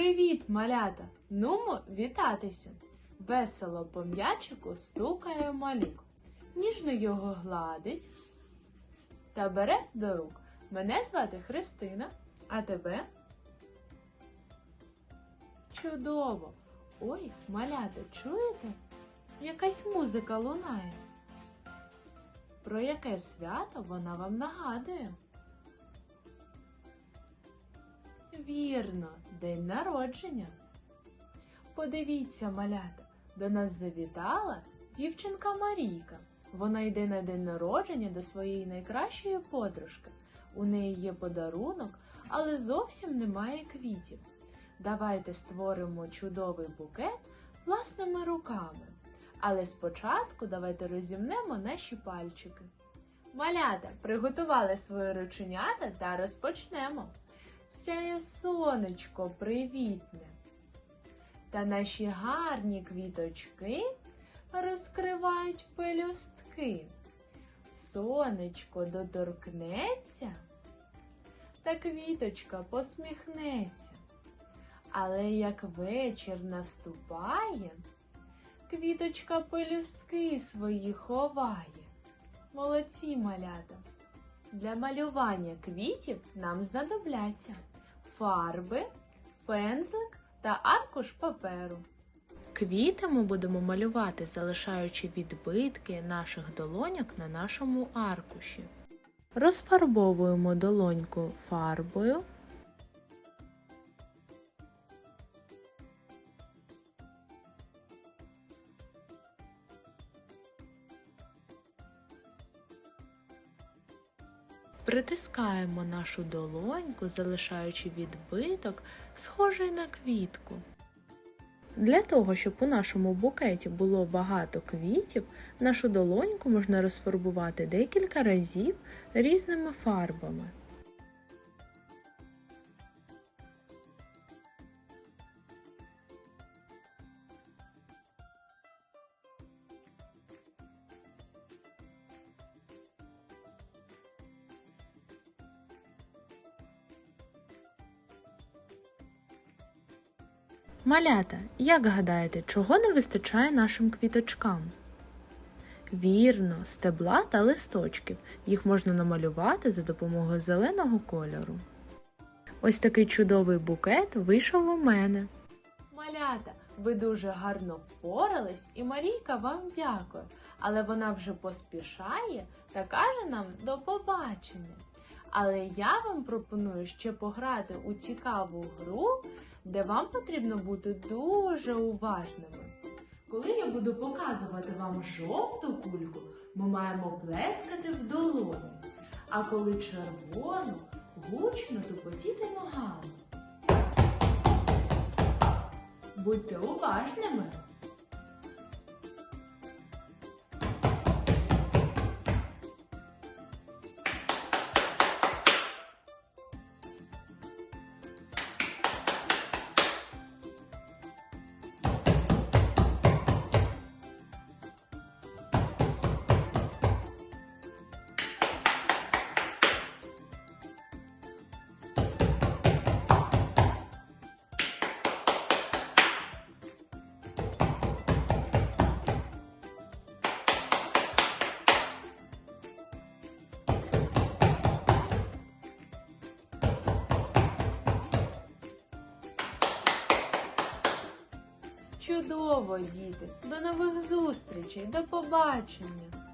Привіт, малята! Нумо вітатися. Весело по м'ячику стукає малюк. Ніжно його гладить та бере до рук. Мене звати Христина, а тебе? Чудово! Ой, малята, чуєте? Якась музика лунає. Про яке свято вона вам нагадує? Вірно, день народження. Подивіться, малята, до нас завітала дівчинка Марійка. Вона йде на день народження до своєї найкращої подружки. У неї є подарунок, але зовсім немає квітів. Давайте створимо чудовий букет власними руками. Але спочатку давайте розімнемо наші пальчики. Малята, приготували свої рученята та розпочнемо. Сяє сонечко привітне. Та наші гарні квіточки розкривають пелюстки. Сонечко доторкнеться, та квіточка посміхнеться. Але як вечір наступає, квіточка пелюстки свої ховає. Молодці малята! Для малювання квітів нам знадобляться фарби, пензлик та аркуш паперу. Квіти ми будемо малювати, залишаючи відбитки наших долоньок на нашому аркуші. Розфарбовуємо долоньку фарбою. Притискаємо нашу долоньку, залишаючи відбиток, схожий на квітку. Для того, щоб у нашому букеті було багато квітів, нашу долоньку можна розфарбувати декілька разів різними фарбами. Малята, як гадаєте, чого не вистачає нашим квіточкам? Вірно, стебла та листочків. Їх можна намалювати за допомогою зеленого кольору. Ось такий чудовий букет вийшов у мене. Малята, ви дуже гарно впорались, і Марійка вам дякує. Але вона вже поспішає та каже нам до побачення. Але я вам пропоную ще пограти у цікаву гру, де вам потрібно бути дуже уважними. Коли я буду показувати вам жовту кульку, ми маємо плескати в долоні. А коли червону, гучно тупотіти ногами. Будьте уважними. Чудово, діти! До нових зустрічей, до побачення!